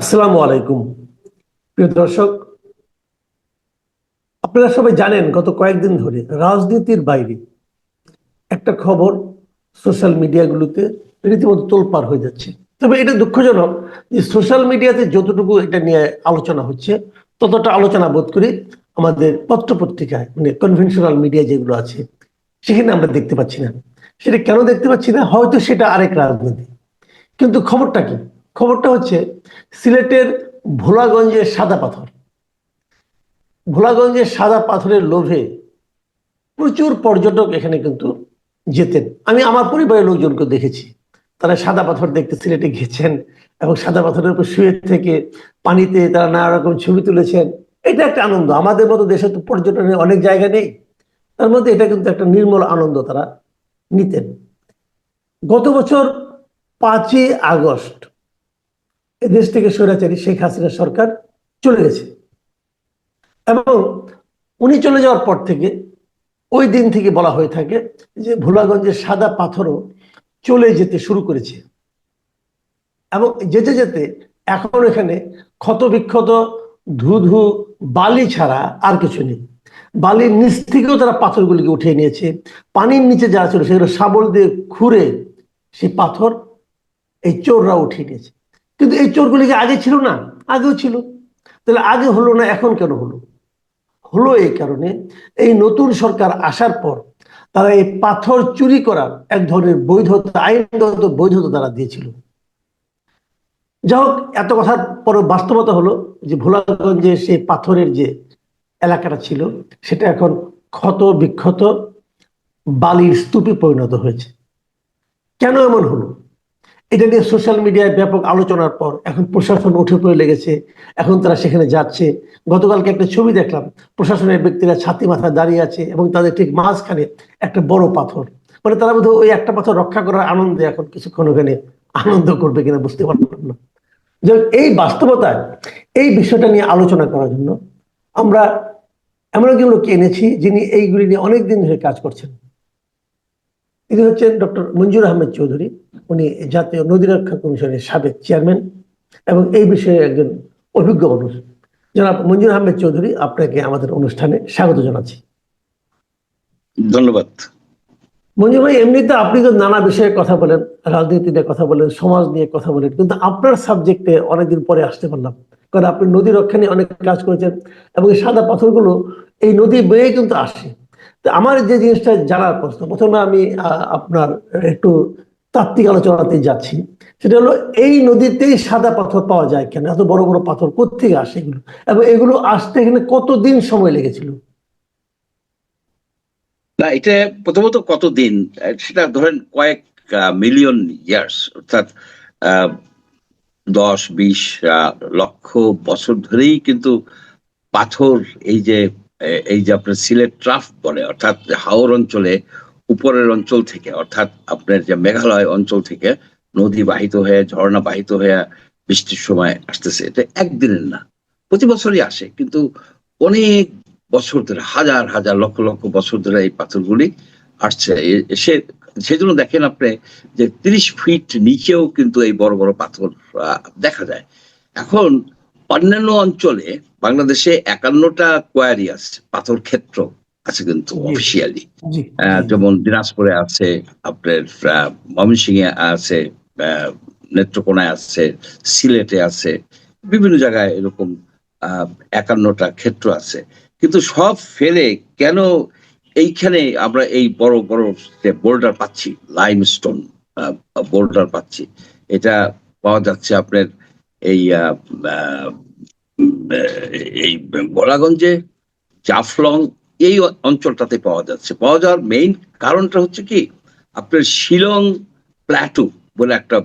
আসসালামু আলাইকুম। প্রিয় দর্শক, আপনারা সবাই জানেন গত কয়েকদিন ধরে রাজনীতির বাইরে একটা খবর সোশ্যাল মিডিয়াগুলোতে রীতিমতো তোলপার হয়ে যাচ্ছে। তবে এটা দুঃখজনক যে সোশ্যাল মিডিয়াতে যতটুকু এটা নিয়ে আলোচনা হচ্ছে, ততটা আলোচনা বোধ করি আমাদের পত্রপত্রিকায় মানে কনভেনশনাল মিডিয়া যেগুলো আছে, সেখানে আমরা দেখতে পাচ্ছি না। সেটা কেন দেখতে পাচ্ছি না? হয়তো সেটা আরেক রাজনীতি। কিন্তু খবরটা কি? খবরটা হচ্ছে, সিলেটের ভোলাগঞ্জের সাদা পাথর। ভোলাগঞ্জের সাদা পাথরের লোভে প্রচুর পর্যটক এখানে কিন্তু যেতেন। আমি আমার পরিবারের লোকজনকে দেখেছি। তারা সাদা পাথর দেখতে সিলেটে গেছেন এবং সাদা পাথরের উপর শুয়ে থেকে পানিতে তারা নানা রকম ছবি তুলেছেন। এটা একটা আনন্দ। আমাদের মতো দেশে তো পর্যটনের অনেক জায়গা নেই। তার মধ্যে এটা কিন্তু একটা নির্মল আনন্দ তারা নিতেন। গত বছর পাঁচই আগস্ট দেশ থেকে স্বৈরাচারী শেখ হাসিনা সরকার চলে গেছে। এবং উনি চলে যাওয়ার পর থেকে ওই দিন থেকে বলা হয়ে থাকে যে ভোলাগঞ্জের সাদা পাথরও চলে যেতে শুরু করেছে। এবং যেতে যেতে এখন এখানে ক্ষত বিক্ষত ধু ধু বালি ছাড়া আর কিছু নেই। বালির নিচ থেকেও তারা পাথরগুলিকে উঠিয়ে নিয়েছে। পানির নিচে যারা ছিল সেগুলো শাবল দিয়ে খুঁড়ে সেই পাথর এই চোররা উঠিয়ে নিয়েছে। কিন্তু এই চোরগুলিকে আগে ছিল না? আগেও ছিল। তাহলে আগে হলো না, এখন কেন হলো? হলো এই কারণে এই নতুন সরকার আসার পর তারা এই পাথর চুরি করার এক ধরনের বৈধতা, আইনগত বৈধতা তারা দিয়েছিল। যা হোক এত কথার পরে বাস্তবতা হলো যে ভোলাগঞ্জে সেই পাথরের যে এলাকাটা ছিল, সেটা এখন ক্ষত বিক্ষত বালির স্তূপে পরিণত হয়েছে। কেন এমন হলো? এটা নিয়ে সোশ্যাল মিডিয়ায় ব্যাপক আলোচনার পর এখন প্রশাসন উঠে পড়ে লেগেছে। এখন তারা সেখানে যাচ্ছে। গতকালকে একটা ছবি দেখলাম। প্রশাসনের ব্যক্তিরা ছাতি মাথায় দাঁড়িয়ে আছে এবং তাদের ঠিক মাঝখানে একটা বড় পাথর। মানে তারা বোধহয় ওই একটা পাথর রক্ষা করার আনন্দে এখন কিছুক্ষণ ওখানে আনন্দ করবে কিনা বুঝতে পারলাম না। এই বাস্তবতায় এই বিষয়টা নিয়ে আলোচনা করার জন্য আমরা এমন একজন লোককে এনেছি যিনি এইগুলি নিয়ে অনেকদিন ধরে কাজ করছেন। তিনি হচ্ছেন ডক্টর মঞ্জুর আহমেদ চৌধুরী। উনি জাতীয় নদী রক্ষা কমিশনের সাবেক চেয়ারম্যান এবং এই বিষয়ে একজন অভিজ্ঞ মানুষ। জনাব মঞ্জুর আহমেদ চৌধুরী আপনাকে আমাদের অনুষ্ঠানে স্বাগত জানাচ্ছি। ধন্যবাদ। মঞ্জুর ভাই এমনিতে আপনি তো নানা বিষয়ে কথা বলেন রাজনীতি নিয়ে কথা বলেন সমাজ নিয়ে কথা বলেন কিন্তু আপনার সাবজেক্টে অনেকদিন পরে আসতে পারলাম। কারণ আপনি নদী রক্ষা নিয়ে অনেক কাজ করেছেন এবং সাদা পাথরগুলো এই নদী বেয়ে কিন্তু আসে। আমার যে জিনিসটা জানার প্রশ্ন, প্রথমে আমি আপনার একটু তাত্ত্বিক আলোচনাতে যাচ্ছি। সেটা হলো, এই নদীতেই সাদা পাথর পাওয়া যায় কেন? এত বড় বড় পাথর কোথেকে আসে এগুলো? এবং এগুলো আসতে এখানে কতদিন সময় লেগেছিল? না, এটা প্রথমত কতদিন? সেটা ধরেন কয়েক মিলিয়ন ইয়ার্স, অর্থাৎ দশ, বিশ লক্ষ বছর ধরেই কিন্তু পাথর, এই যে এই যে আপনার সিলেট ট্রাফ বলে, অর্থাৎ হাওর অঞ্চলে, উপরের অঞ্চল থেকে, অর্থাৎ আপনার যে মেঘালয় অঞ্চল থেকে নদী বাহিত হয়ে, ঝর্ণা বাহিত হয়ে বৃষ্টির সময় আসতেছে। এটা একদিনের না, প্রতি বছরই আসে, কিন্তু অনেক বছর ধরে, হাজার হাজার, লক্ষ লক্ষ বছর ধরে এই পাথরগুলি আসছে। সে, সেজন্য দেখেন আপনি যে তিরিশ ফিট নিচেও কিন্তু এই বড় বড় পাথর দেখা যায়। এখন অন্যান্য অঞ্চলে বাংলাদেশে একান্নটা কোয়ারি আছে পাথর ক্ষেত্র আছে কিন্তু অফিসিয়ালি যেমন দিনাজপুরে আছে আপনার আহ, ময়মনসিংহে আছে নেত্রকোনায় আছে সিলেটে আছে বিভিন্ন জায়গায় এরকম আহ, একান্নটা ক্ষেত্র আছে। কিন্তু সব ফেলে কেন এইখানে আমরা এই বড় বড় যে বোল্ডার পাচ্ছি লাইম স্টোন বোল্ডার পাচ্ছি। এটা পাওয়া যাচ্ছে আপনার এই এই গোলাগঞ্জে জাফলং এই অঞ্চলটাতে পাওয়া যাচ্ছে। পাওয়া যাওয়ার মেইন কারণটা হচ্ছে কি, আপনার শিলং প্ল্যাটু বলে একটা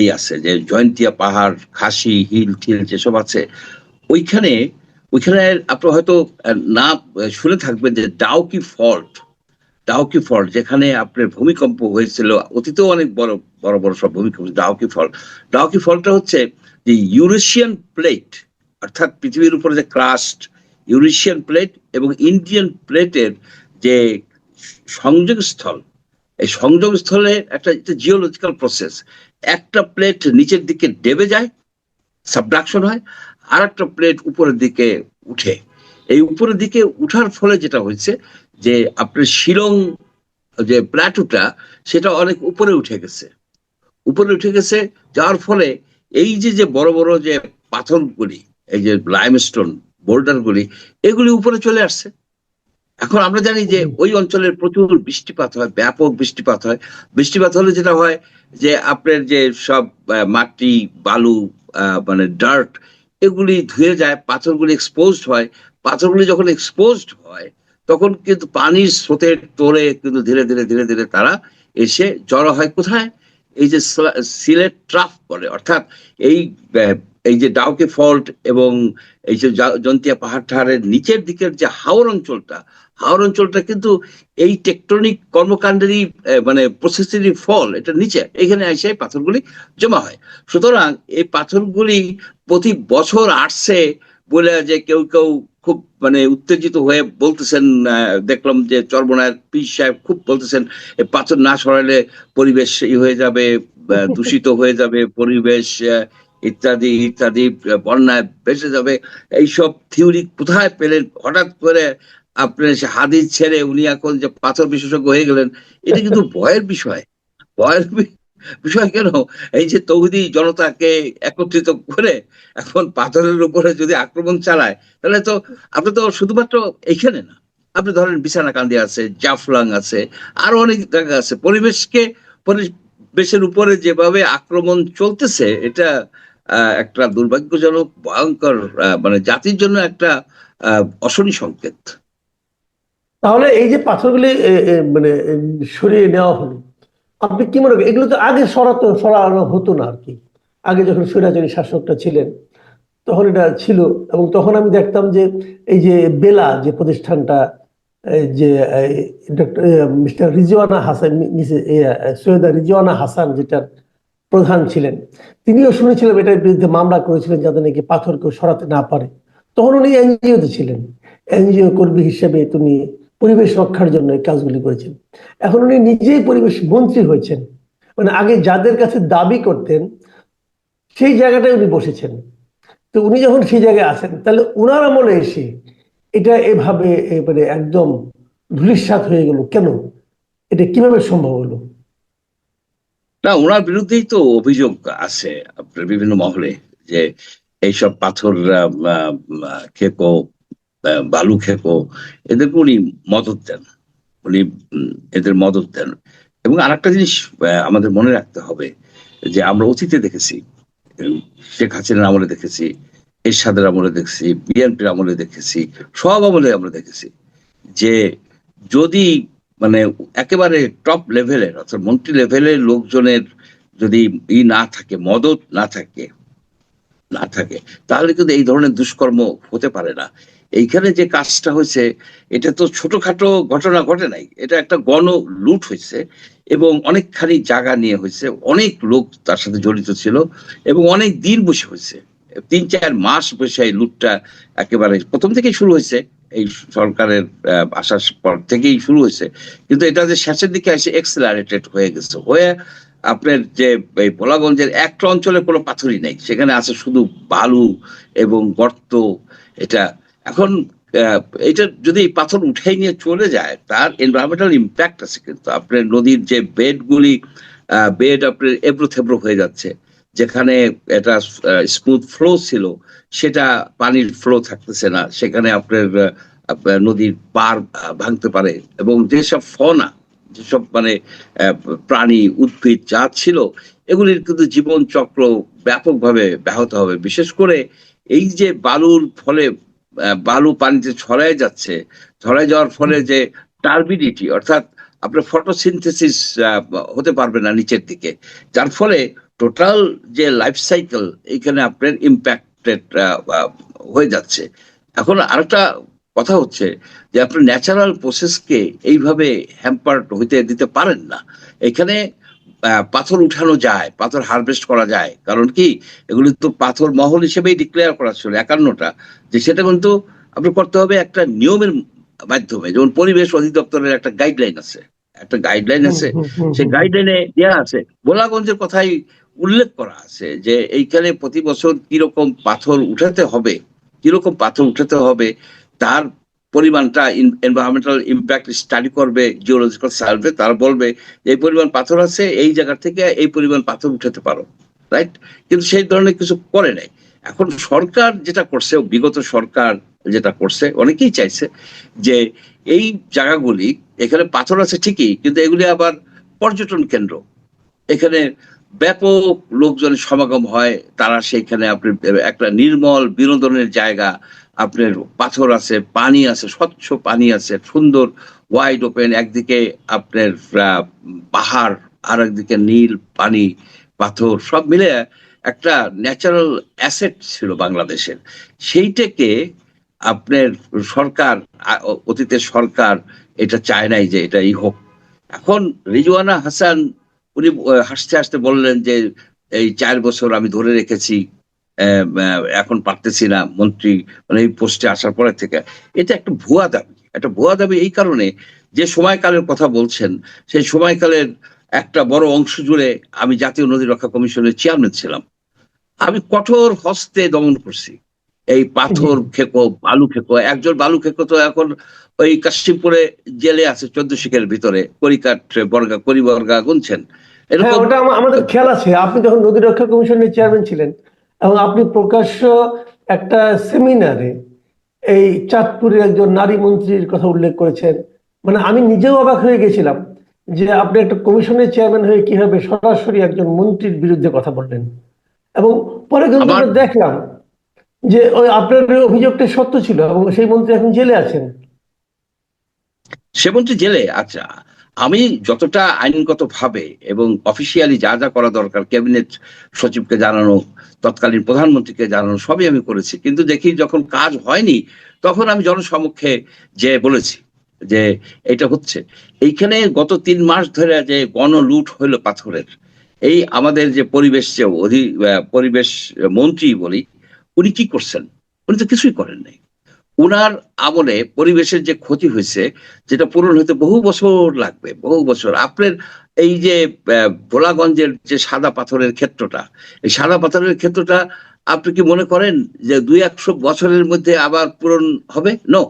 এই আছে যে জয়ন্তিয়া পাহাড়, খাসি, হিল, টিল যেসব আছে, ওইখানে ওইখানে আপনি হয়তো না, শুনে থাকবেন যে ডাউকি ফল্ট ডাউকি ফল্ট, যেখানে আপনার ভূমিকম্প হয়েছিল, অতীতেও অনেক বড় বড় বড় সব ভূমিকম্প ডাউকি ফল্ট। ডাউকি ফল্টটা হচ্ছে যে ইউরেশিয়ান প্লেট, অর্থাৎ পৃথিবীর উপরে যে ক্রাস্ট, ইউরেশিয়ান প্লেট এবং ইন্ডিয়ান প্লেটের যে সংযোগস্থল, এই সংযোগস্থলে একটা জিওলজিক্যাল প্রসেস একটা প্লেট নিচের দিকে ডেবে যায় সাবডাকশন হয় আর একটা প্লেট উপরের দিকে উঠে। এই উপরের দিকে উঠার ফলে যেটা হয়েছে যে আপনার শিলং যে প্ল্যাটুটা সেটা অনেক উপরে উঠে গেছে। উপরে উঠে গেছে যার ফলে এই যে যে বড় বড় যে পাথরগুলি এই যে লাইমস্টোন বোল্ডারগুলি এগুলি উপরে চলে আসছে। এখন আমরা জানি যে ওই অঞ্চলের প্রচুর বৃষ্টিপাত হয় ব্যাপক বৃষ্টিপাত হয়। বৃষ্টিপাত হলে যেটা হয় যে আপনার যে সব মাটি বালু আহ, মানে ডার্ট এগুলি ধুয়ে যায় পাথরগুলি এক্সপোজড হয়। পাথরগুলি যখন এক্সপোজড হয় তখন কিন্তু পানির স্রোতের তোরে কিন্তু ধীরে ধীরে ধীরে ধীরে তারা এসে জড়ো হয়। কোথায়? এই যে সলা- সিলেট ট্রাফ বলে, অর্থাৎ এই এই যে ডাউকে ফল্ট এবং এই যে জন্তিয়া পাহাড় টাহাড়ের নিচের দিকের যে হাওর অঞ্চলটা হাওর অঞ্চলটা কিন্তু এই টেকটনিক কর্মকাণ্ডেরই মানে প্রসেসেরই ফল, এটা নিচে, এখানে এসে পাথরগুলি জমা হয়। সুতরাং এই পাথরগুলি প্রতি বছর আসছে বলে যে কেউ কেউ খুব মানে উত্তেজিত হয়ে বলতেছেন দেখলাম যে চর্মনায়ের পীর সাহেব খুব বলতেছেন পাথর না সরালে পরিবেশ ই হয়ে যাবে দূষিত হয়ে যাবে পরিবেশ ইত্যাদি ইত্যাদি বন্যায় বেঁচে যাবে। এইসব থিওরি কোথায় পেলেন? হঠাৎ করে আপনার সে হাদিস ছেড়ে উনি এখন যে পাথর বিশেষজ্ঞ হয়ে গেলেন এটা কিন্তু ভয়ের বিষয়। ভয়ের বিষয় কেন? এই যে তৌহিদি জনতাকে একত্রিত করে এখন পাথরের উপরে যদি আক্রমণ চালায়, তাহলে তো আপনি তো শুধুমাত্র এইখানে না, আপনি ধরেন বিছানাকান্দি আছে, জাফলং আছে, আরও অনেক জায়গা আছে। পরিবেশকে, পরিবেশের উপরে যেভাবে আক্রমণ চলতেছে, এটা একটা দুর্ভাগ্যজনক, ভয়ঙ্কর মানে জাতির জন্য একটা অশনি সংকেত। তাহলে এই যে পাথরগুলি মানে সরিয়ে নেওয়া হলো আপনি কি মনে করেন? এগুলো তো আগে সরাতো সরানো হতো না আর কি। আগে যখন স্বৈরাচারী শাসকটা ছিলেন, তখন এটা ছিল এবং তখন আমি দেখতাম যে এই যে বেলা যে প্রতিষ্ঠানটা যে মিস্টার রিজওয়ানা হাসান সৈয়দা রিজওয়ানা হাসান যেটার প্রধান ছিলেন, তিনিও শুনেছিলেন এটার বিরুদ্ধে মামলা করেছিলেন যাতে নাকি পাথর কেউ সরাতে না পারে। তখন উনি এনজিওতে ছিলেন। এনজিও কর্মী হিসেবে তিনি পরিবেশ রক্ষার জন্য এই কাজগুলি করেছেন। এখন উনি নিজেই পরিবেশ মন্ত্রী হয়েছেন। মানে আগে যাদের কাছে দাবি করতেন, সেই জায়গাটায় উনি বসেছেন। তো উনি যখন সেই জায়গায় আছেন, তাহলে উনার আমলে এসে এটা এভাবে মানে একদম ধূলিসাৎ হয়ে গেল কেন? এটা কীভাবে সম্ভব হলো? না ওনার বিরুদ্ধেই তো অভিযোগ আছে আপনার বিভিন্ন মহলে যে এইসব পাথর খেকো বালু খেকো এদেরকে উনি মদত দেন, উনি এদের মদত দেন। এবং আরেকটা জিনিস আমাদের মনে রাখতে হবে যে আমরা অতীতে দেখেছি শেখ হাসিনার আমলে দেখেছি, এরশাদের আমলে দেখেছি, বিএনপির আমলে দেখেছি, সব আমলে আমরা দেখেছি যে যদি মানে একেবারে টপ লেভেলের অর্থাৎ মন্ত্রী লেভেলের লোকজনের যদি ই না থাকে, মদত না থাকে না থাকে, তাহলে কিন্তু এই ধরনের দুষ্কর্ম হতে পারে না। এইখানে যে কাজটা হয়েছে, এটা তো ছোটখাটো ঘটনা ঘটে নাই। এটা একটা গণ লুট হয়েছে এবং অনেকখানি জায়গা নিয়ে হয়েছে। অনেক লোক তার সাথে জড়িত ছিল এবং অনেক দিন বসে হয়েছে। তিন, চার মাস বসে এই লুটটা একেবারে প্রথম থেকেই শুরু হয়েছে। এই সরকারের আসার পর থেকেই শুরু হয়েছে। কিন্তু এটা যে শেষের দিকে এসে এক্সেলারেটেড হয়ে গেছে। হয়ে আপনার যে, এই ভোলাগঞ্জের একটা অঞ্চলে কোনো পাথরই নেই। সেখানে আছে শুধু বালু এবং গর্ত। এটা এখন এটা যদি পাথর উঠাই নিয়ে চলে যায়, তার এনভায়রনমেন্টাল ইম্প্যাক্ট আছে কিন্তু। আপনার নদীর যে বেডগুলি বেড আপনার এবড়ো থেবড়ো হয়ে যাচ্ছে, যেখানে এটা স্মুথ ফ্লো ছিল, সেটা পানির ফ্লো থাকতেছে না, সেখানে আপনার নদীর পার ভাঙতে পারে এবং যেসব ফনা, যেসব মানে প্রাণী উদ্ভিদ যা ছিল, এগুলির কিন্তু জীবন চক্র ব্যাপকভাবে ব্যাহত হবে। বিশেষ করে এই যে বালুর ফলে বালু পানিতে ছড়ায় যাচ্ছে ছড়ায় যাওয়ার ফলে যে টার্বিডিটি অর্থাৎ আপনার ফটোসিনথেসিস হতে পারবে না নিচের দিকে। যার ফলে টোটাল যে লাইফ সাইকেল এখানে আপনার ইম্প্যাক্টেড হয়ে যাচ্ছে। এখন আরেকটা কথা হচ্ছে যে আপনি ন্যাচারাল প্রসেসকে এইভাবে হ্যাম্পার হইতে দিতে পারেন না। এখানে পাথর উঠানো যায় পাথর হারভেস্ট করা যায়। কারণ কি? এগুলি তো পাথর মহল হিসেবেই ডিক্লেয়ার করা ছিল একান্নটা। যে সেটা কিন্তু আপনি করতে হবে একটা নিয়মের মাধ্যমে। যেমন পরিবেশ অধিদপ্তরের একটা গাইডলাইন আছে। একটা গাইডলাইন আছে। সেই গাইডলাইনে দেওয়া আছে। ভোলাগঞ্জের কথাই উল্লেখ করা আছে যে এইখানে প্রতি বছর কীরকম পাথর উঠাতে হবে কীরকম পাথর উঠাতে হবে তার পরিমাণটা এনভায়রনমেন্টাল ইম্প্যাক্ট স্টাডি করবে জিওলজিক্যাল সার্ভে তারা বলবে, এই পরিমাণ পাথর আছে, এই জায়গা থেকে এই পরিমাণ পাথর উঠাতে পারো। রাইট কিন্তু সেই ধরনের কিছু করে নাই। এখন সরকার যেটা করছে, বিগত সরকার যেটা করছে, অনেকেই চাইছে যে এই জায়গাগুলি, এখানে পাথর আছে ঠিকই, কিন্তু এগুলি আবার পর্যটন কেন্দ্র। এখানে ব্যাপক লোকজনের সমাগম হয়, তারা সেইখানে আপনি, একটা নির্মল বিনোদনের জায়গা আপনার পাথর আছে, পানি আছে, স্বচ্ছ পানি আছে, সুন্দর ওয়াইড ওপেন একদিকে আপনার পাহাড় আর একদিকে নীল পানি, পাথর, সব মিলে একটা ন্যাচারাল অ্যাসেট ছিল বাংলাদেশের। সেইটাকে আপনার সরকার অতীতের সরকার এটা চায় নাই যে এটাই হোক। এখন রিজওয়ানা হাসান, উনি হাসতে হাসতে বললেন যে এই চার বছর আমি ধরে রেখেছি এখন পারতেছি না মন্ত্রী মানে এই পোস্টে আসার পরে থেকে। এটা একটা ভুয়া দাবি। একটা ভুয়া দাবি এই কারণে যে সময়কালের কথা বলছেন সেই সময়কালের একটা বড় অংশ জুড়ে আমি জাতীয় নদী রক্ষা কমিশনের চেয়ারম্যান ছিলাম। আমি কঠোর হস্তে দমন করছি। এই পাথর খেকো বালু খেকো একজন বালু খেকো তো এখন ওই কাশিমপুরে জেলে আছে চোদ্দ শিখের ভিতরে করিকাট বর্গা করিবর্গা গুনছেন। হ্যাঁ এরকম আমাদের খেয়াল আছে। আপনি যখন নদী রক্ষা কমিশনের চেয়ারম্যান ছিলেন এবং আপনি প্রকাশ্য একটা সেমিনারে এই চাঁদপুরের একজন নারী মন্ত্রীর কথা উল্লেখ করেছেন। মানে আমি নিজেও অবাক হয়ে গেছিলাম যে আপনি একটা কমিশনের চেয়ারম্যান হয়ে কীভাবে সরাসরি একজন মন্ত্রীর বিরুদ্ধে কথা বললেন। এবং পরে কিন্তু দেখলাম যে ওই আপনার অভিযোগটা সত্য ছিল এবং সেই মন্ত্রী এখন জেলে আছেন। সে মন্ত্রী জেলে? আচ্ছা। আমি যতটা আইনগত ভাবে এবং অফিসিয়ালি যা যা করা দরকার ক্যাবিনেট সচিবকে জানানো, তৎকালীন প্রধানমন্ত্রীকে জানানো, সবই আমি করেছি। কিন্তু দেখি যখন কাজ হয়নি, তখন আমি জনসমক্ষে যে বলেছি যে এটা হচ্ছে। এইখানে গত তিন মাস ধরে যে গণ গণলুট হইল পাথরের, এই আমাদের যে পরিবেশ যে অধি পরিবেশ মন্ত্রী বলি, উনি কি করছেন? উনি তো কিছুই করেন নাই। উনার আমলে পরিবেশের যে ক্ষতি হয়েছে যেটা পূরণ হতে বহু বছর লাগবে বহু বছর। আপনার এই যে ভোলাগঞ্জের যে সাদা পাথরের ক্ষেত্রটা এই সাদা পাথরের ক্ষেত্রটা আপনি কি মনে করেন যে দুই একশো বছরের মধ্যে আবার পূরণ হবে? নো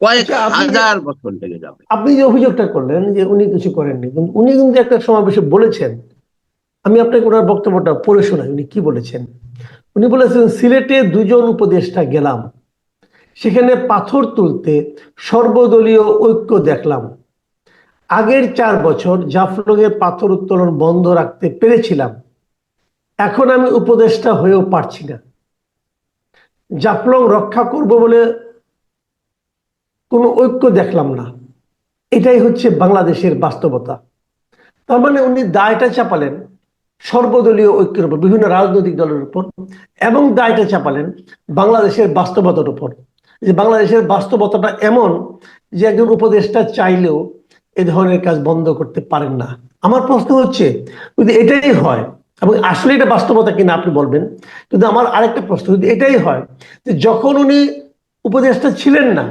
কয়েক আচ্ছা, হাজার বছর লেগে যাবে। আপনি যে অভিযোগটা করলেন যে উনি কিছু করেননি কিন্তু উনি কিন্তু একটা সমাবেশে বলেছেন। আমি আপনাকে ওনার বক্তব্যটা পড়ে শোনাই উনি কি বলেছেন? উনি বলেছেন সিলেটে দুজন উপদেষ্টা গেলাম। সেখানে পাথর তুলতে সর্বদলীয় ঐক্য দেখলাম। আগের চার বছর জাফলংয়ে পাথর উত্তোলন বন্ধ রাখতে পেরেছিলাম। এখন আমি উপদেষ্টা হয়েও পারছি না। জাফলং রক্ষা করব বলে কোনো ঐক্য দেখলাম না। এটাই হচ্ছে বাংলাদেশের বাস্তবতা। তার মানে উনি দায়টা চাপালেন সর্বদলীয় ঐক্যের উপর, বিভিন্ন রাজনৈতিক দলের উপর, এবং দায়টা চাপালেন বাংলাদেশের বাস্তবতার উপর। যে বাংলাদেশের বাস্তবতাটা এমন যে একজন উপদেষ্টা চাইলেও এ ধরনের কাজ বন্ধ করতে পারেন না। আমার প্রশ্ন হচ্ছে, যদি এটাই হয়, এবং আসলে এটা বাস্তবতা কিনা আপনি বলবেন, কিন্তু আমার আরেকটা প্রশ্ন, যদি এটাই হয় যে যখন উনি উপদেষ্টা ছিলেন না,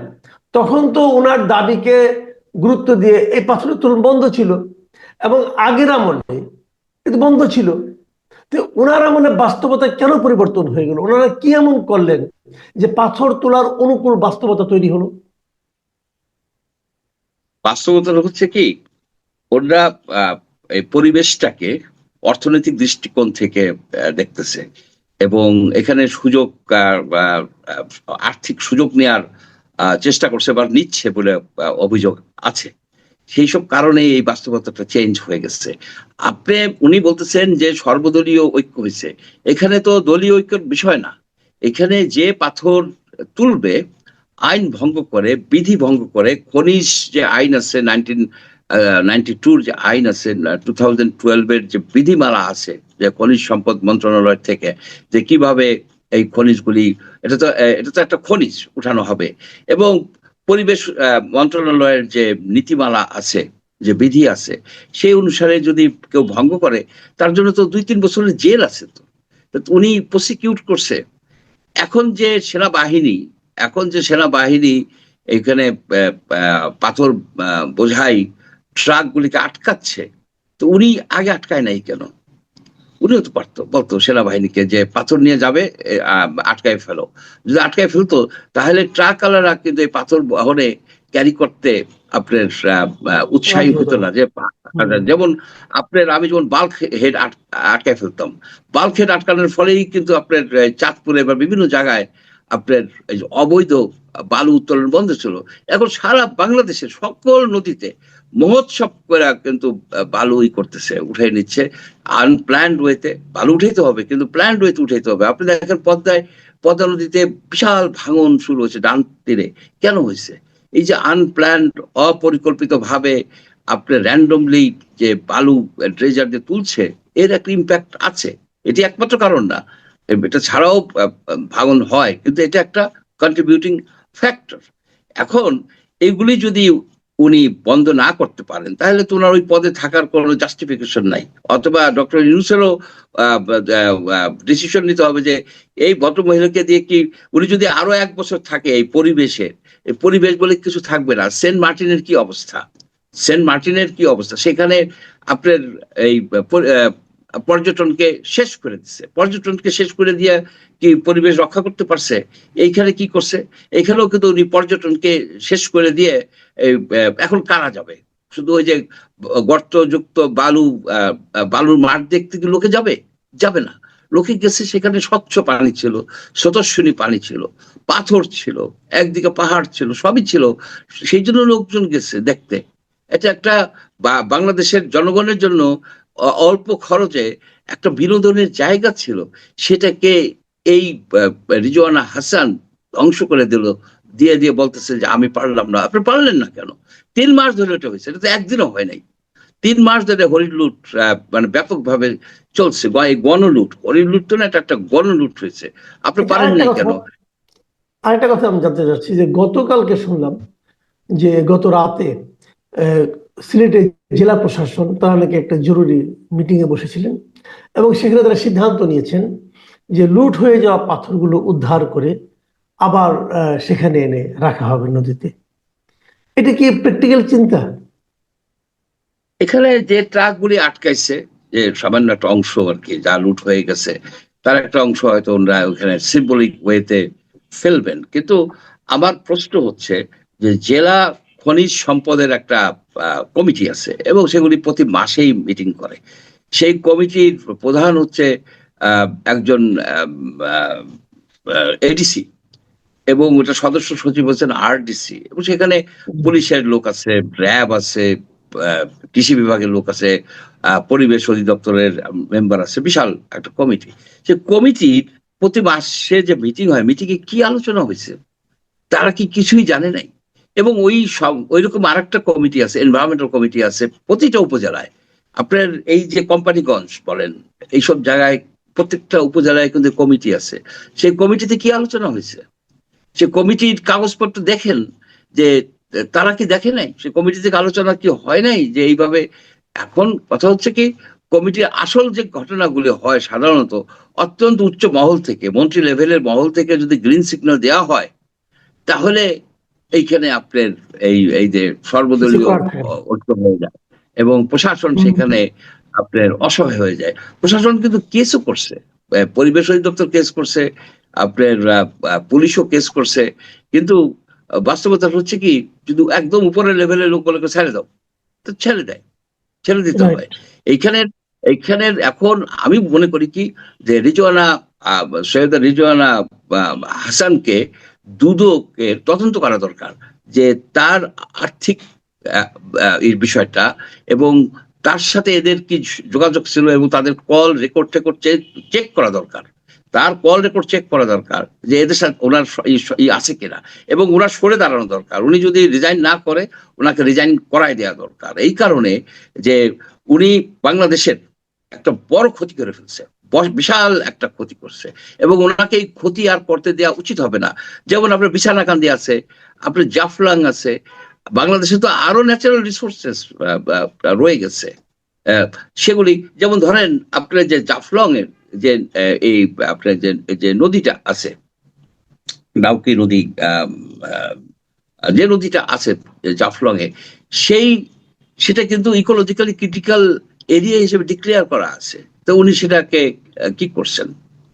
তখন তো ওনার দাবিকে গুরুত্ব দিয়ে এই পাথরের তরুণ বন্ধ ছিল, এবং আগের আমলে এটা বন্ধ ছিল। তো ওনার আমলে বাস্তবতা কেন পরিবর্তন হয়ে গেল? ওনারা কি এমন করলেন যে পাথর তোলার অনুকূল বাস্তবতা তৈরি হলো? বাস্তবতা হচ্ছে কি, ওরা এই পরিবেশটাকে অর্থনৈতিক দৃষ্টিকোণ থেকে দেখতেছে এবং এখানে সুযোগ আর্থিক সুযোগ নেওয়ার চেষ্টা করছে বা নিচ্ছে বলে অভিযোগ আছে। সেই সব কারণে এই বাস্তবতাটা চেঞ্জ হয়ে গেছে। আপনি, উনি বলতেছেন যে সর্বদলীয় ঐক্য হয়েছে। এখানে তো দলীয় ঐক্যের বিষয় না। এখানে যে পাথর তুলবে, আইন ভঙ্গ করে, বিধি ভঙ্গ করে, খনিজ যে আইন আছে নাইনটিন নাইনটি টুর যে আইন আছে টু থাউজেন্ড টুয়েলভের যে বিধিমালা আছে, যে খনিজ সম্পদ মন্ত্রণালয় থেকে, যে কীভাবে এই খনিজগুলি, এটা তো এটা তো একটা খনিজ উঠানো হবে। এবং পরিবেশ মন্ত্রণালয়ের যে নীতিমালা আছে, যে বিধি আছে, সেই অনুসারে যদি কেউ ভঙ্গ করে, তার জন্য তো দুই তিন বছরের জেল আছে তো। উনি প্রসিকিউট করছে। এখন যে সেনাবাহিনী, এখন যে সেনাবাহিনী এখানে পাথর বোঝাই, ট্রাকগুলিকে আটকাচ্ছে, তো উনি আগে আটকায় নাই কেন? উনিও তো পারতো। বলতো সেনাবাহিনীকে যে পাথর নিয়ে যাবে আটকায় ফেলো। যদি আটকায় ফেলতো তাহলে ট্রাক আলারা কিন্তু এই পাথর বহনে ক্যারি করতে আপনার উৎসাহী হতো না। যে যেমন আপনার আমি যেমন বাল্ক হেড আটকায় ফেলতাম। বাল্ক হেড আটকানোর ফলেই কিন্তু আপনার চাঁদপুরে বা বিভিন্ন জায়গায় আপনার অবৈধ বালু উত্তোলন বন্ধ ছিল। এখন সারা বাংলাদেশের সকল নদীতে মহোৎসব করে কিন্তু আহ, বালু ই করতেছে উঠে নিচ্ছে। আনপ্ল্যান্ড ওয়েতে বালু উঠাইতে হবে কিন্তু প্ল্যান্ড ওয়েতে উঠাইতে হবে। আপনি দেখেন পদ্মায় পদ্মা নদীতে বিশাল ভাঙন শুরু হয়েছে ডান তীরে। কেন হয়েছে? এই যে আনপ্ল্যান্ড অপরিকল্পিত ভাবে আপনার র্যান্ডমলি যে বালু ড্রেজার যে তুলছে এর একটা ইম্প্যাক্ট আছে। এটি একমাত্র কারণ না। এটা ছাড়াও ভাঙন হয় কিন্তু এটা একটা কন্ট্রিবিউটিং ফ্যাক্টর এখন এগুলি যদি উনি বন্ধ না করতে পারেন, তাহলে তো ওনার ওই পদে থাকার কোনো জাস্টিফিকেশন নাই। অথবা ডক্টর ইউনুসেরও ডিসিশন নিতে হবে যে এই ভদ্র মহিলাকে দিয়ে কি উনি যদি আরও এক বছর থাকে এই পরিবেশে, এই পরিবেশ বলে কিছু থাকবে না। সেন্ট মার্টিনের কি অবস্থা? সেন্ট মার্টিনের কি অবস্থা? সেখানে আপনার এই পর্যটনকে শেষ করে দিচ্ছে পর্যটনকে শেষ করে দিয়ে কি পরিবেশ রক্ষা করতে পারছে? এইখানে কি করছে? এইখানেও কিন্তু উনি পর্যটনকে শেষ করে দিয়ে এখন কারা যাবে? শুধু ওই যে গর্তযুক্ত বালু বালুর মাঠ দেখতে কি লোকে যাবে? যাবে না। লোকে গেছে, সেখানে স্বচ্ছ পানি ছিল স্বতস্বিনী পানি ছিল, পাথর ছিল, একদিকে পাহাড় ছিল, সবই ছিল। সেই জন্য লোকজন গেছে দেখতে। এটা একটা বাংলাদেশের জনগণের জন্য অল্প খরচে একটা বিনোদনের জায়গা ছিল। সেটাকে এই রিজওয়ানা হাসান ধ্বংস করে দিল দিয়ে দিয়ে বলতেছে যে আমি পারলাম না। আপনি পারলেন না কেন? তিন মাস ধরে এটা হয়েছে এটা তো একদিনও হয় নাই। তিন মাস ধরে হরিণ লুট আহ, মানে ব্যাপকভাবে চলছে গ- এই গণলুট। হরিণ লুট তো না এটা একটা গণলুট হয়েছে। আপনি পারেন নাই কেন? আরেকটা কথা আমি জানতে চাচ্ছি যে গতকালকে শুনলাম যে গত রাতে আহ, সিলেটের জেলা প্রশাসন তারা নাকি একটা জরুরি মিটিং এ বসেছিলেন এবং সেখানে তারা সিদ্ধান্ত নিয়েছেন যে লুট হয়ে যাওয়া পাথরগুলো উদ্ধার করে আবার সেখানে এনে রাখা হবে নদীতে। এটা কি প্র্যাকটিক্যাল চিন্তা? এখানে যে ট্রাকগুলি আটকাইছে, যে সামান্য একটা অংশ আর কি, যা লুট হয়ে গেছে, তার একটা অংশ হয়তো ওনারা ওখানে সিম্বলিক ওয়েতে ফেলবেন। কিন্তু আমার প্রশ্ন হচ্ছে যে জেলা খনিজ সম্পদের একটা কমিটি আছে এবং সেগুলি প্রতি মাসেই মিটিং করে। সেই কমিটির প্রধান হচ্ছে একজন এডিসি এবং ওটা সদস্য সচিব হচ্ছেন আরডিসি এবং সেখানে পুলিশের লোক আছে, র্যাব আছে কৃষি বিভাগের লোক আছে পরিবেশ অধিদপ্তরের মেম্বার আছে, বিশাল একটা কমিটি। সে কমিটির প্রতি মাসে যে মিটিং হয় মিটিং এ কি আলোচনা হয়েছে, তারা কি কিছুই জানে নাই? এবং ওই সব ওই রকম আরেকটা কমিটি আছে এনভায়রনমেন্টাল কমিটি আছে, প্রতিটা উপজেলায়। আপনার এই যে কোম্পানিগঞ্জ বলেন, এইসব জায়গায় প্রত্যেকটা উপজেলায় কিন্তু কমিটি আছে। সেই কমিটিতে কি আলোচনা হয়েছে? সে কমিটির কাগজপত্র দেখেন যে তারা কি দেখে নাই? সে কমিটি থেকে আলোচনা কি হয় নাই যে এইভাবে? এখন কথা হচ্ছে কি কমিটির আসল যে ঘটনাগুলি হয় সাধারণত অত্যন্ত উচ্চ মহল থেকে মন্ত্রী লেভেলের মহল থেকে যদি গ্রিন সিগন্যাল দেওয়া হয় তাহলে এইখানে আপনার এই এই যে সর্বদলীয়। ঐক্য হয়ে যায়। এবং প্রশাসন সেখানে আপনার অসহায় হয়ে যায়। প্রশাসন কিন্তু কেসও করছে। পরিবেশ অধিদপ্তর কেস করছে আপনার পুলিশও কেস করছে। কিন্তু বাস্তবতা হচ্ছে কি যদি একদম উপরের লেভেলের লোকগুলোকে ছেড়ে দাও তো ছেড়ে দেয়। ছেড়ে দিতে হয়। এইখানের এইখানের এখন আমি মনে করি কি যে রিজওয়ানা সৈয়দা রিজওয়ানা হাসানকে দুদকে তদন্ত করা দরকার যে তার আর্থিক বিষয়টা এবং তার সাথে এদের কি যোগাযোগ ছিল এবং তাদের কল রেকর্ড টেকর্ড চেক করা দরকার। তার কল রেকর্ড চেক করা দরকার যে এদের সাথে ওনার ই আছে কিনা এবং ওনার সরে দাঁড়ানো দরকার। উনি যদি রিজাইন না করে, ওনাকে রিজাইন করাই দেওয়া দরকার। এই কারণে যে উনি বাংলাদেশের একটা বড় ক্ষতি করে ফেলছে বিশাল একটা ক্ষতি করছে এবং ওনাকে এই ক্ষতি আর করতে দেওয়া উচিত হবে না। যেমন আপনার বিছানাকান্দি আছে, আপনার জাফলাং আছে বাংলাদেশে তো আরও ন্যাচারাল রিসোর্সেস রয়ে গেছে। সেগুলি, যেমন ধরেন আপনার যে জাফলং এর যে এই, আপনার যে নদীটা আছে ডাউকি নদী যে নদীটা আছে জাফলং এ সেই, সেটা কিন্তু ইকোলজিক্যালি ক্রিটিক্যাল এরিয়া হিসেবে ডিক্লেয়ার করা আছে। তো উনি সেটাকে কি করছেন?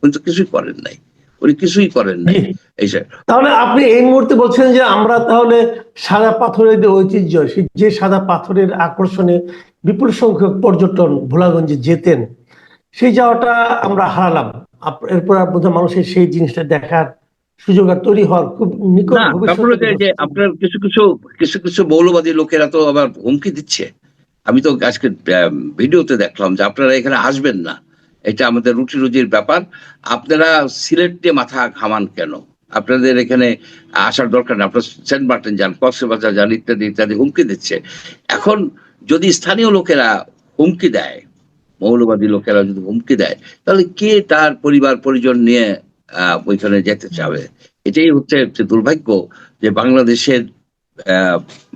উনি তো কিছুই করেন নাই। উনি কিছুই করেন নাই। এই তাহলে আপনি এই মুহূর্তে বলছেন যে আমরা তাহলে সাদা পাথরের যে ঐতিহ্য যে সাদা পাথরের আকর্ষণে বিপুল সংখ্যক পর্যটন ভোলাগঞ্জে যেতেন সেই যাওয়াটা আমরা হারালাম। এরপর বোধহয় মানুষের সেই জিনিসটা দেখার সুযোগ আর তৈরি হওয়ার খুব নিকট যে- আপনার কিছু কিছু কিছু কিছু মৌলবাদী লোকেরা তো আবার হুমকি দিচ্ছে। আমি তো আজকে ভিডিওতে দেখলাম যে আপনারা এখানে আসবেন না। এটা আমাদের রুটি রুজির ব্যাপার। আপনারা সিলেট দিয়ে মাথা ঘামান কেন? আপনাদের এখানে আসার দরকার নেই। আপনার সেন্ট মার্টিন যান, কক্সবাজার যান, ইত্যাদি ইত্যাদি হুমকি দিচ্ছে। এখন যদি স্থানীয় লোকেরা হুমকি দেয়, মৌলবাদী লোকেরা যদি হুমকি দেয়, তাহলে কে তার পরিবার, পরিজন নিয়ে ওইখানে যেতে চাবে? এটাই হচ্ছে দুর্ভাগ্য যে বাংলাদেশের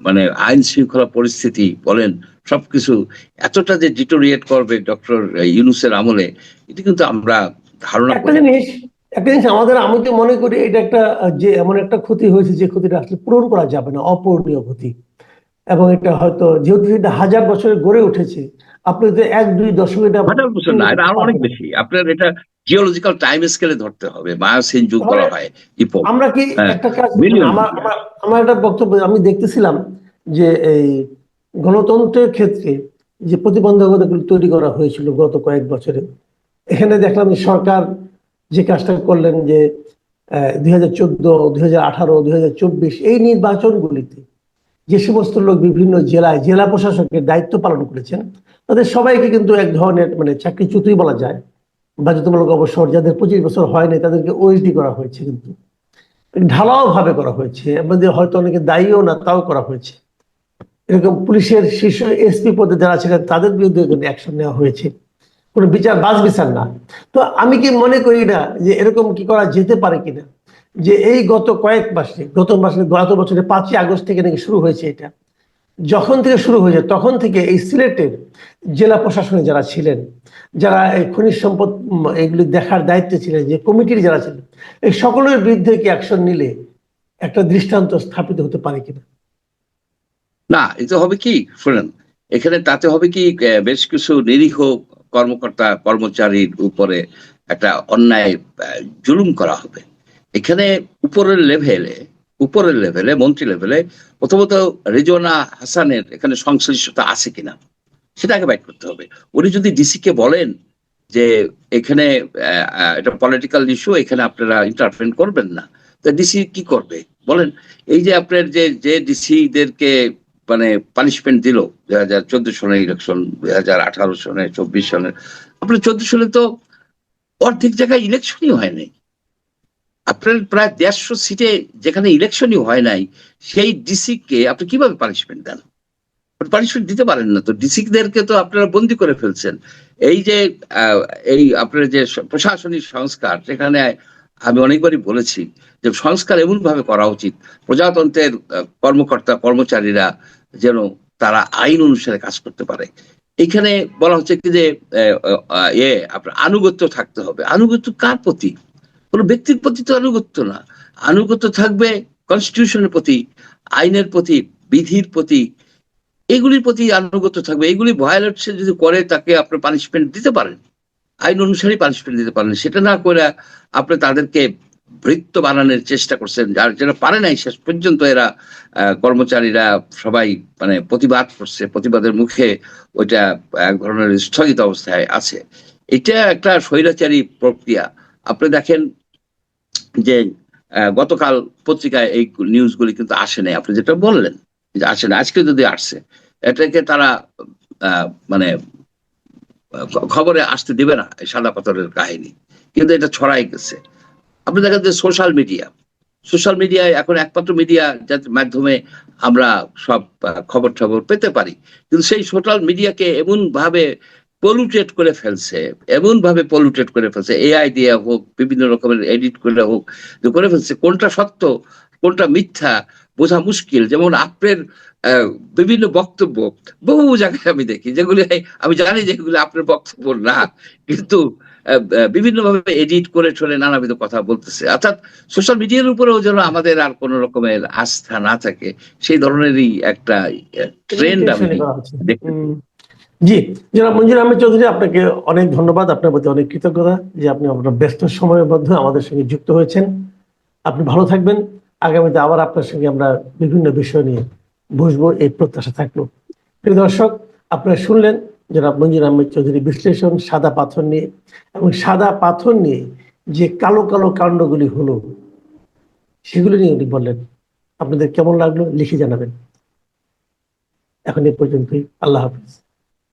মানে আইন শৃঙ্খলা পরিস্থিতি বলেন সবকিছু এতটা যে ডিটোরিয়েট করবে ডক্টর ইউনুসের আমলে এটা কিন্তু আমরা ধারণা একটা করি জিনিস একটা জিনিস আমাদের আমি তো মনে করি এটা একটা যে এমন একটা ক্ষতি হয়েছে যে ক্ষতিটা আসলে পূরণ করা যাবে না অপূরণীয় ক্ষতি। এবং এটা হয়তো যেহেতু এটা হাজার বছরে গড়ে উঠেছে আপনি তো এক দুই এটা হাজার বছর না এটা আরও অনেক বেশি। আপনার এটা জিওলজিক্যাল টাইম স্কেলে ধরতে হবে মায়াসিন যুগ বলা হয় ইপো। আমরা কি হ্যাঁ, একটা কাজ. আমার- আমার একটা বক্তব্য আমি দেখতেছিলাম যে এই গণতন্ত্রের ক্ষেত্রে যে প্রতিবন্ধকতাগুলো তৈরি করা হয়েছিল গত কয়েক বছরে, এখানে দেখলাম যে সরকার যে কাজটা করলেন যে দুই হাজার চোদ্দ, দুই হাজার আঠারো, দুই হাজার চব্বিশ, এই নির্বাচনগুলিতে যে সমস্ত লোক বিভিন্ন জেলায় জেলা প্রশাসকের দায়িত্ব পালন করেছেন, তাদের সবাইকে কিন্তু এক ধরনের মানে চাকরিচ্যুতই বলা যায়। বাধ্যতামূলক অবসর যাদের পঁচিশ বছর হয়নি তাদেরকে ওএসডি করা হয়েছে কিন্তু। ঢালাও ভাবে করা হয়েছে, আমাদের হয়তো অনেকে দায়ীও না, তাও করা হয়েছে। এরকম পুলিশের শীর্ষ এসপি পদে যারা ছিলেন, তাদের বিরুদ্ধে অ্যাকশন নেওয়া হয়েছে। কোনো বিচার বাস বিচার না। তো আমি কি মনে করি না যে এরকম কি করা যেতে পারে কিনা? যে এই গত কয়েক মাসে, গত মাসে গত বছরে পাঁচই আগস্ট থেকে নাকি শুরু হয়েছে এটা। যখন থেকে শুরু হয়েছে, তখন থেকে এই সিলেটের জেলা প্রশাসনে যারা ছিলেন, যারা এই খনিজ সম্পদ এগুলি দেখার দায়িত্বে ছিলেন, যে কমিটির যারা ছিলেন, এই সকলের বিরুদ্ধে কি অ্যাকশন নিলে একটা দৃষ্টান্ত স্থাপিত হতে পারে কিনা? না এটা হবে কি, শুনেন, এখানে তাতে হবে কি বেশ কিছু নিরীহ কর্মকর্তা, কর্মচারীর উপরে একটা অন্যায় জুলুম করা হবে। এখানে উপরের লেভেলে উপরের লেভেলে, মন্ত্রী লেভেলে, প্রথমত রেজওয়ানা হাসানের এখানে সংশ্লিষ্টতা আছে কিনা সেটাকে বাইট করতে হবে। উনি যদি ডিসি কে বলেন যে এখানে এটা পলিটিক্যাল ইস্যু এখানে আপনারা ইন্টারফেন করবেন না, তো ডিসি কি করবে? বলেন, এই যে আপনার যে যে ডিসিদেরকে মানে পানিশমেন্ট দিল দুই হাজার চোদ্দ সনের ইলেকশন দুই হাজার আঠারো সনে চব্বিশ সনের। আপনার চোদ্দ সালে তো অর্ধেক জায়গায় ইলেকশনই হয় নাই। আপনার প্রায় দেড়শো সিটে যেখানে ইলেকশনই হয় নাই, সেই ডিসি কে আপনি কীভাবে পানিশমেন্ট দেন? পানিশমেন্ট দিতে পারেন না তো। ডিসিদেরকে তো আপনারা বন্দি করে ফেলছেন। এই যে এই আপনার যে প্রশাসনিক সংস্কার, সেখানে আমি অনেকবারই বলেছি যে সংস্কার এমন ভাবে করা উচিত, প্রজাতন্ত্রের কর্মকর্তা, কর্মচারীরা যেন তারা আইন অনুসারে কাজ করতে পারে। এখানে বলা হচ্ছে কি যে, এ আপনার আনুগত্য থাকতে হবে। আনুগত্য কার প্রতি? কোনো ব্যক্তির প্রতি তো আনুগত্য না। আনুগত্য থাকবে কনস্টিটিউশনের প্রতি, আইনের প্রতি, বিধির প্রতি। এগুলির প্রতি আনুগত্য থাকবে। এগুলি ভায়োলেট যদি করে, তাকে আপনি পানিশমেন্ট দিতে পারেন। আইন অনুসারে পানিশমেন্ট দিতে পারেন সেটা না করে আপনি তাদেরকে বৃত্ত বানানোর চেষ্টা করছেন, যার যারা পারে নাই শেষ পর্যন্ত এরা কর্মচারীরা সবাই মানে প্রতিবাদ করছে, প্রতিবাদের মুখে ওইটা এক ধরনের স্থগিত অবস্থায় আছে। এটা একটা স্বৈরাচারী প্রক্রিয়া। আপনি দেখেন যে গতকাল পত্রিকায় এই নিউজগুলি কিন্তু আসে নাই। আপনি যেটা বললেন যে আসে না আজকে যদি আসছে এটাকে তারা মানে খবরে আসতে দেবে না এই সাদা পাথরের কাহিনী। কিন্তু এটা ছড়াই গেছে। আপনি দেখেন যে সোশ্যাল মিডিয়া সোশ্যাল মিডিয়ায় এখন একমাত্র মিডিয়া যার মাধ্যমে আমরা সব খবর টবর পেতে পারি। কিন্তু সেই সোশ্যাল মিডিয়াকে এমন ভাবে পলুটেড করে ফেলছে এমন ভাবে পলুটেড করে ফেলছে এআই দিয়ে হোক, বিভিন্ন রকমের এডিট করে হোক করে ফেলছে, কোনটা সত্য, কোনটা মিথ্যা, বোঝা মুশকিল। যেমন আপনার বিভিন্ন বক্তব্য বহু জায়গায় আমি দেখি যেগুলি আমি জানি যেগুলো আপনার বক্তব্য না কিন্তু বিভিন্ন ভাবে এডিট করে চলে নানাবিধ কথা বলতেছে। অর্থাৎ সোশ্যাল মিডিয়ার উপরেও যেন আমাদের আর কোন রকমের আস্থা না থাকে সেই ধরনেরই একটা ট্রেন্ড আমি দেখতে জি জনাব মঞ্জুর আহমেদ চৌধুরী আপনাকে অনেক ধন্যবাদ আপনার প্রতি অনেক কৃতজ্ঞতা যে আপনি আপনার ব্যস্ত সময়ের মধ্যে আমাদের সঙ্গে যুক্ত হয়েছেন। আপনি ভালো থাকবেন। আগামীতে আবার আপনার সঙ্গে আমরা বিভিন্ন বিষয় নিয়ে বসবো এই প্রত্যাশা থাকল। প্রিয় দর্শক, আপনারা শুনলেন জনাব মঞ্জুর আহমেদ চৌধুরী বিশ্লেষণ, সাদা পাথর নিয়ে। এবং সাদা পাথর নিয়ে যে কালো কালো কাণ্ডগুলি হলো, সেগুলো নিয়ে উনি বললেন। আপনাদের কেমন লাগল লিখে জানাবেন। এখন এ পর্যন্তই, আল্লাহ হাফিজ।